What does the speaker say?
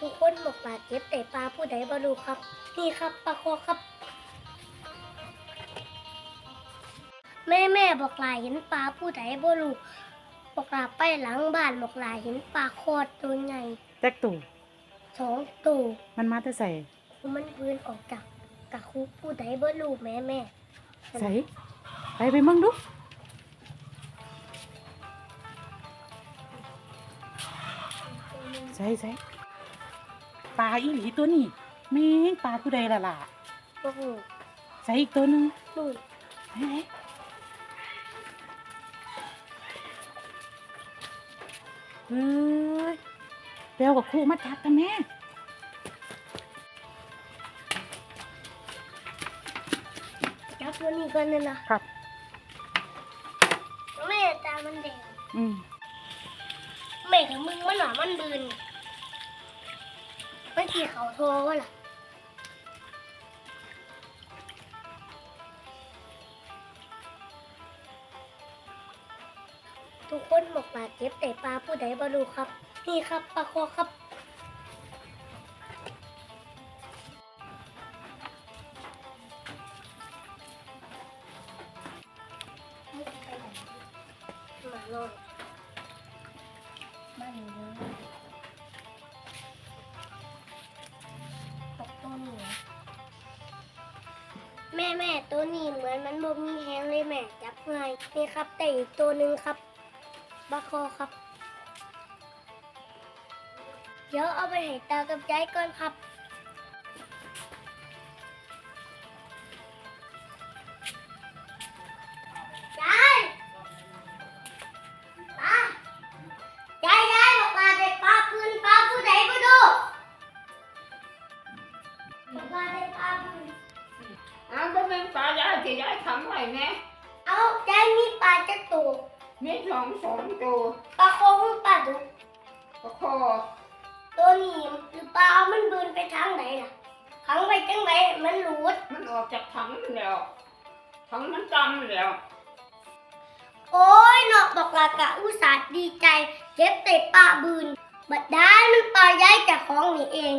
ทุกคนบอกปลาเก็บแต่ปลาผู้ใดบ่รู้ครับ นี่ครับปลาคอครับ แม่แม่บอกหลายเห็นปลาผู้ใดบ่รู้บอกลาไปหลังบ้านบอกลาเห็นปลาคอดตัวใหญ่แจ็คตู่สองตัวมันมาแต่ใส่มันพื้นออกจากกะคุผู้ใดบ่รู้แม่แม่ใส่ไปไปมึงดูใส่ใส่ ปลาอีหลีตัวนี้แม่งปลาผู้ใดล่ะล่ะโอ้โหใส่อีกตัวหนึงนู่นเฮ้ยเฮ้ยเบลกับครูมาจับกันแม่จับตัวนี้ก่อนเลยนะครับ แม่ตามันแดงอืมแม่กับมึงมันหนามันบืน ไม่ขี่เขาโทรวะล่ะทุกคนบอกปลาเก็บแต่ปลาผู้ใดบ่รู้ครับ นี่ครับปลาคอครับมานอนบ้าอยู่เย แม่แม่ตัวนี้เหมือนมันบ่มีแฮงเลยแม่จับง่ายนี่ครับแต่อีกตัวหนึ่งครับบาคอครับ เดี๋ยวเอาไปให้ตากับยายก่อนครับ ปลายายจะยายทำไรแน่เอายายมีปลาจักตัวมีสองสองตัวปลาโคงปลาดุกประคอตัวนี้หรือปลาเอามันบืนไปทางไหนล่ะขังไปจังไหนมันหลุดมันออกจากถังแล้วถังมันจำแล้ว โอ้ยนอกบอกว่ากะอุตส่าห์ดีใจเก็บแต่ปลาบืนบัดได้มันปลายายจากของนี่เอง